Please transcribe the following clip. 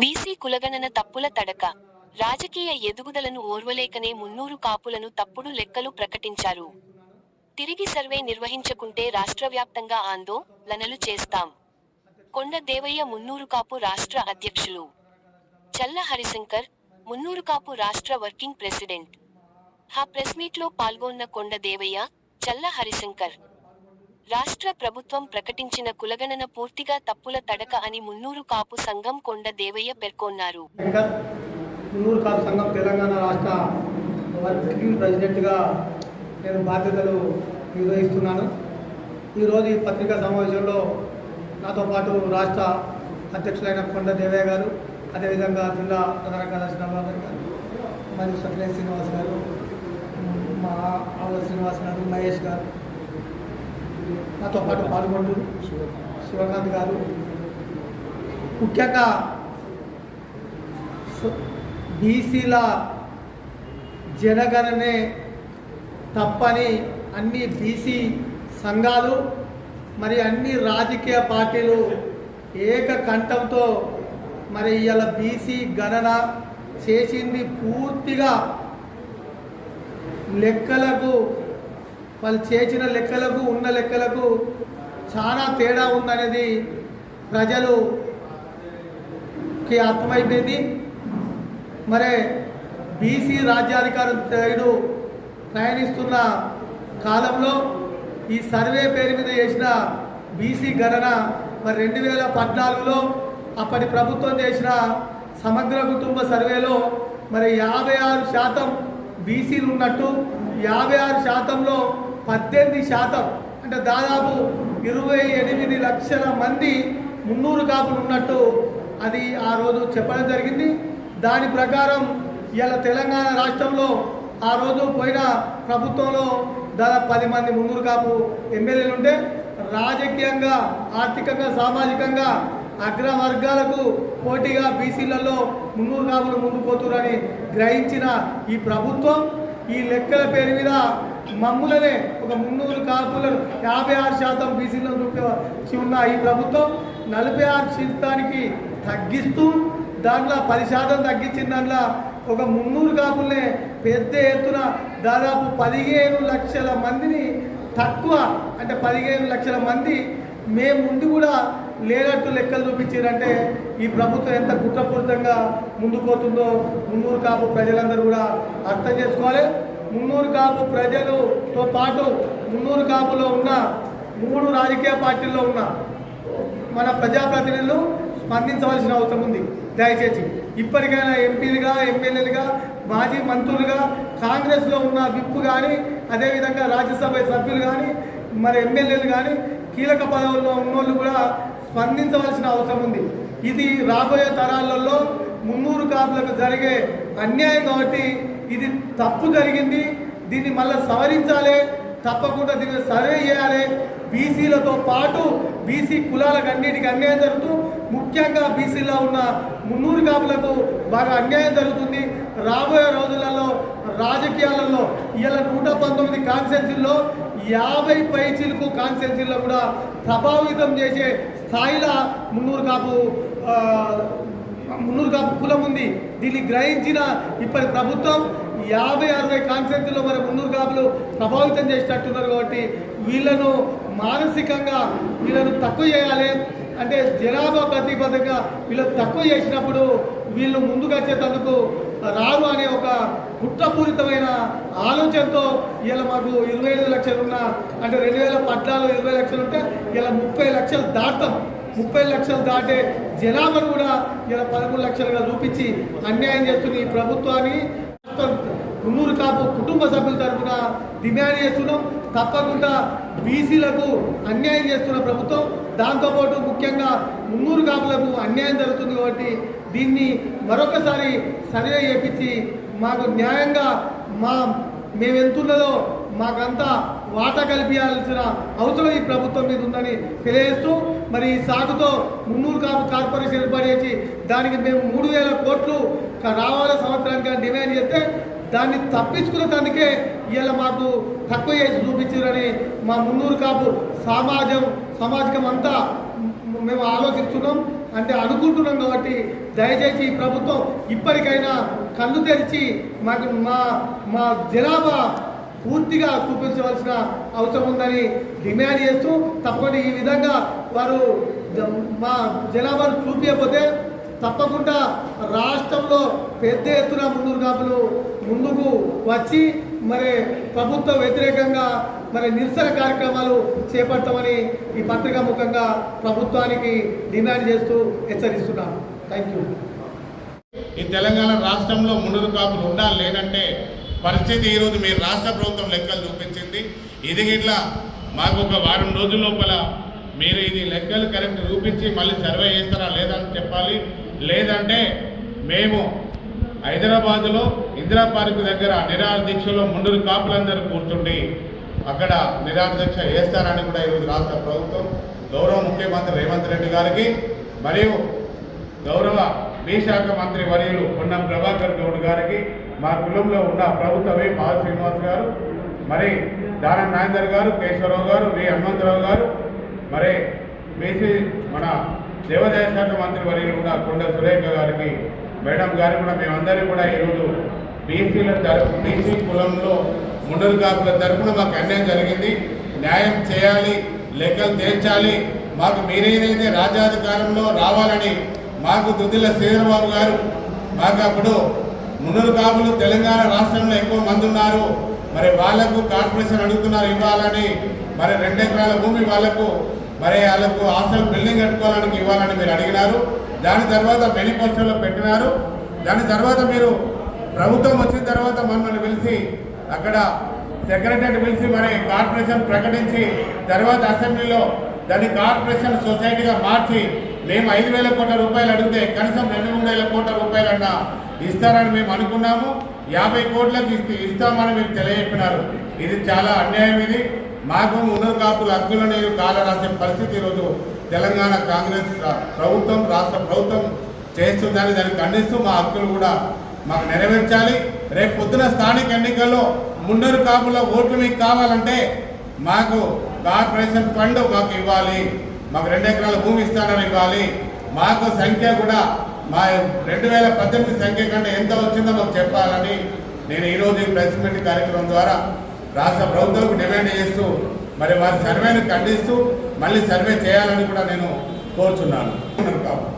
BC కులగణన తప్పుల తడక రాజకీయ ఎదుగుదలను ఓర్వలేకనే మున్నూరు కాపులను తప్పుడు లెక్కలు ప్రకటించారు. తిరిగి సర్వే నిర్వహించకుంటే రాష్ట్రవ్యాప్తంగా ఆందోళనలు చేస్తాం. కొండ దేవయ్య మున్నూరు కాపు రాష్ట్ర అధ్యక్షులు. చల్ల హరిశంకర్ మున్నూరు కాపు రాష్ట్ర వర్కింగ్ ప్రెసిడెంట్. హా ప్రెస్ మీట్లో పాల్గొన్న కొండ దేవయ్య చల్ల హరిశంకర్ రాష్ట్ర ప్రభుత్వం ప్రకటించిన కులగణన పూర్తిగా తప్పుల తడక అని మున్నూరు కాపు సంఘం కొండ దేవయ్య పేర్కొన్నారు. మున్నూరు కాపు సంఘం తెలంగాణ రాష్ట్ర వర్కింగ్ ప్రెసిడెంట్గా నేను బాధ్యతలు నిర్వహిస్తున్నాను. ఈరోజు ఈ పత్రికా సమావేశంలో నాతో పాటు రాష్ట్ర అధ్యక్షులైన కొండ దేవయ్య గారు అదేవిధంగా జిల్లా ప్రధాన కార్యదర్శి నవాబర్ గారు మరియు సత్యనారాయణ శ్రీనివాస్ గారు మా ఆవుల శ్రీనివాస్ గారు మహేష్ గారు నాతో పాటు పాల్గొంటూ శివకాంత్ గారు. ముఖ్యంగా బీసీల జనగణనే తప్పని అన్ని బీసీ సంఘాలు మరి అన్ని రాజకీయ పార్టీలు ఏకకంఠంతో మరి ఇవాళ బీసీ గణన చేసింది పూర్తిగా లెక్కలకు వాళ్ళు చేసిన లెక్కలకు ఉన్న లెక్కలకు చాలా తేడా ఉందనేది ప్రజలుకి అర్థమైపోయింది. మరి బీసీ రాజ్యాధికారం తేడు ప్రయాణిస్తున్న కాలంలో ఈ సర్వే పేరు మీద చేసిన బీసీ గణన మరి రెండు వేల పద్నాలుగులో అప్పటి ప్రభుత్వం చేసిన సమగ్ర కుటుంబ సర్వేలో మరి యాభై ఆరు శాతం బీసీలు ఉన్నట్టు యాభై ఆరు శాతంలో పద్దెనిమిది శాతం. అంటే దాదాపు ఇరవై ఎనిమిది లక్షల మంది మున్నూరు కాపులు ఉన్నట్టు అది ఆ రోజు చెప్పడం జరిగింది. దాని ప్రకారం ఇలా తెలంగాణ రాష్ట్రంలో ఆ రోజు పోయిన ప్రభుత్వంలో దాదాపు పది మంది మున్నూరు కాపు ఎమ్మెల్యేలు ఉంటే రాజకీయంగా ఆర్థికంగా సామాజికంగా అగ్రవర్గాలకు పోటీగా బీసీలలో మున్నూరు కాపులు ముందుకు పోతురని గ్రహించిన ఈ ప్రభుత్వం ఈ లెక్కల పేరు మీద మమ్ములనే ఒక మున్నూరు కాపులను యాభై ఆరు శాతం బీసీలను చూపించి ఉన్న ఈ ప్రభుత్వం నలభై ఆరు శాతానికి తగ్గిస్తూ దాంట్లో పది శాతం తగ్గించిన దాంట్లో ఒక మున్నూరు కాపులనే పెద్ద ఎత్తున దాదాపు పదిహేను లక్షల మందిని తక్కువ అంటే పదిహేను లక్షల మంది మేము ముందు కూడా లేనట్టు లెక్కలు చూపించారంటే ఈ ప్రభుత్వం ఎంత కుట్రపూరితంగా ముందుకు పోతుందో మున్నూరు కాపు ప్రజలందరూ కూడా అర్థం చేసుకోవాలి. మున్నూరు కాపు ప్రజలతో పాటు మున్నూరు కాపులో ఉన్న మూడు రాజకీయ పార్టీల్లో ఉన్న మన ప్రజాప్రతినిధులు స్పందించవలసిన అవసరం ఉంది. దయచేసి ఇప్పటికైనా ఎంపీలుగా ఎమ్మెల్యేలుగా మాజీ మంత్రులుగా కాంగ్రెస్లో ఉన్న విప్పు కానీ అదేవిధంగా రాజ్యసభ సభ్యులు కానీ మరి ఎమ్మెల్యేలు కానీ కీలక పదవుల్లో ఉన్నోళ్ళు కూడా స్పందించవలసిన అవసరం ఉంది. ఇది రాబోయే తరాలలో మున్నూరు కాపులకు జరిగే అన్యాయం కాబట్టి ఇది తప్పు జరిగింది. దీన్ని మళ్ళీ సవరించాలి. తప్పకుండా దీన్ని సర్వే చేయాలి. బీసీలతో పాటు బీసీ కులాలకు అన్నిటికీ అన్యాయం జరుగుతూ ముఖ్యంగా బీసీలో ఉన్న మున్నూరు కాపులకు బాగా అన్యాయం జరుగుతుంది. రాబోయే రోజులలో రాజకీయాలలో ఇలా నూట పంతొమ్మిది కాన్స్టెన్సీల్లో యాభై పై చిలుకు కాన్స్టెన్సీల్లో కూడా ప్రభావితం చేసే స్థాయిలో మున్నూరు కాపు మున్నూరు కాపు కులం ఉంది. దీన్ని గ్రహించిన ఇప్పటి ప్రభుత్వం యాభై అరవై కాన్సెప్ట్లో మరి ముందు కాపులు ప్రభావితం చేసేటట్టున్నారు కాబట్టి వీళ్ళను మానసికంగా వీళ్ళను తక్కువ చేయాలి. అంటే జనాభా ప్రతిపదంగా వీళ్ళని తక్కువ చేసినప్పుడు వీళ్ళు ముందుగా వచ్చేటందుకు రారు అనే ఒక కుట్రపూరితమైన ఆలోచనతో ఇలా మాకు ఇరవై ఐదు లక్షలు ఉన్న అంటే రెండు వేల పద్నాలుగు ఇరవై లక్షలు ఉంటే ఇలా ముప్పై లక్షలు దాటాం ముప్పై లక్షలు దాటే జనాభాను కూడా ఇలా పదమూడు లక్షలుగా చూపించి అన్యాయం చేస్తున్న ఈ ప్రభుత్వాన్ని. మున్నూరు కాపు కుటుంబ సభ్యుల తరఫున డిమాండ్ చేస్తున్నాం. తప్పకుండా బీసీలకు అన్యాయం చేస్తున్న ప్రభుత్వం దాంతోపాటు ముఖ్యంగా మున్నూరు కాపులకు అన్యాయం జరుగుతుంది కాబట్టి దీన్ని మరొకసారి సర్వే చేపించి మాకు న్యాయంగా మా మేము ఎంతున్నదో మాకంతా వాటా కల్పించాల్సిన అవసరం ఈ ప్రభుత్వం మీద ఉందని తెలియజేస్తూ మరి ఈ సాగుతో మున్నూరు కాపు కార్పొరేషన్ ఏర్పాటు చేసి దానికి మేము మూడు వేల కోట్లు రావాల సంవత్సరానికి డిమాండ్ చేస్తే దాన్ని తప్పించుకునేందుకే ఇలా మాకు తక్కువ చేసి చూపించారని మా మున్నూరు కాపు సమాజం సమాజం అంతా మేము ఆలోచిస్తున్నాం. అంటే అనుకుంటున్నాం కాబట్టి దయచేసి ప్రభుత్వం ఇప్పటికైనా కన్ను తెరిచి మాకు మా మా జనాభా పూర్తిగా చూపించవలసిన అవసరం ఉందని డిమాండ్ చేస్తూ తప్పకుండా ఈ విధంగా వారు మా జనాభాను చూపించకపోతే తప్పకుండా రాష్ట్రంలో పెద్ద ఎత్తున ముందు కాపులు ముందుకు వచ్చి మరి ప్రభుత్వ వ్యతిరేకంగా మరి నిరసన కార్యక్రమాలు చేపడతామని ఈ పత్రికా ముఖంగా ప్రభుత్వానికి డిమాండ్ చేస్తూ హెచ్చరిస్తున్నాను. థ్యాంక్ యూ ఈ తెలంగాణ రాష్ట్రంలో ముందు కాపులు ఉండాలి లేనంటే పరిస్థితి ఈరోజు మీరు రాష్ట్ర ప్రభుత్వం లెక్కలు చూపించింది. ఇది ఇట్లా మాకు ఒక వారం రోజుల లోపల మీరు ఇది లెక్కలు కరెక్ట్ చూపించి మళ్ళీ సర్వే చేస్తారా లేదని చెప్పాలి. లేదంటే మేము హైదరాబాదులో ఇందిరా పార్క్ దగ్గర నిరాదీక్షలో ముందు కాపులందరూ కూర్చుండి అక్కడ నిరాహార దీక్ష చేస్తారని కూడా ఈరోజు రాష్ట్ర ప్రభుత్వం గౌరవ ముఖ్యమంత్రి రేవంత్ రెడ్డి గారికి మరియు గౌరవ మీ శాఖ మంత్రి వర్యులు పొన్నం ప్రభాకర్ గౌడ్ గారికి మా కులంలో ఉన్న ప్రభుత్వ వి శ్రీనివాస్ గారు మరి దానం నాయందర్ గారు కేశవరావు గారు వి హనుమంతరావు గారు మరి బీసీ మన దేవాదాయ శాఖ మంత్రి వర్యులు కూడా కొండ సురేఖ గారికి మేడం గారు కూడా మేమందరం కూడా ఈరోజు బీసీల తరపు బీసీ కులంలో ముండరు కాపుల తరపున మాకు అన్యాయం జరిగింది. న్యాయం చేయాలి లెక్కలు తేల్చాలి. మాకు మీరేదైతే రాజ్యాధికారంలో రావాలని మాకు దుద్దిల శ్రీధరబాబు గారు మాకు అప్పుడు మున్నూరు కాపులు తెలంగాణ రాష్ట్రంలో ఎక్కువ మంది ఉన్నారు. మరి వాళ్ళకు కార్పొరేషన్ అడుగుతున్నారు ఇవ్వాలని. మరి రెండు ఎకరాల భూమి వాళ్ళకు మరి వాళ్ళకు హాస్టల్ బిల్డింగ్ కట్టుకోవాలని ఇవ్వాలని మీరు అడిగినారు. దాని తర్వాత మేనిఫెస్టోలో పెట్టినారు. దాని తర్వాత మీరు ప్రభుత్వం వచ్చిన తర్వాత మమ్మల్ని పిలిచి అక్కడ సెక్రటరీ పిలిచి మరి కార్పొరేషన్ ప్రకటించి తర్వాత అసెంబ్లీలో దాన్ని కార్పొరేషన్ సొసైటీగా మార్చి మేము ఐదు వేల కోట్ల రూపాయలు అడిగితే కనీసం రెండు మూడు వేల కోట్ల రూపాయలన్నా ఇస్తారని మేము అనుకున్నాము. యాభై కోట్లకు ఇస్తామని మీరు తెలియజెప్పినారు. ఇది చాలా అన్యాయం ఇది. మాకు ఉన్నత కాపుల హక్కులను కాల రాసే పరిస్థితి ఈరోజు తెలంగాణ కాంగ్రెస్ ప్రభుత్వం రాష్ట్ర ప్రభుత్వం చేస్తుందని దాన్ని ఖండిస్తూ మా హక్కులు కూడా మాకు నెరవేర్చాలి. రేపు పొద్దున స్థానిక ఎన్నికల్లో ముండరు కాపుల ఓట్లు మీకు కావాలంటే మాకు కార్పొరేషన్ ఫండ్ మాకు ఇవ్వాలి. మాకు రెండు ఎకరాల భూమి ఇస్తానని ఇవ్వాలి. మాకు సంఖ్య కూడా మా రెండు వేల పద్దెనిమిది సంఖ్య కంటే ఎంత వచ్చిందో మాకు చెప్పాలని నేను ఈరోజు ఈ ప్రెస్ మీట్ కార్యక్రమం ద్వారా రాష్ట్ర ప్రభుత్వంకు డిమాండ్ చేస్తూ మరి వారి సర్వేను ఖండిస్తూ మళ్ళీ సర్వే చేయాలని కూడా నేను కోరుచున్నాను. కాబట్టి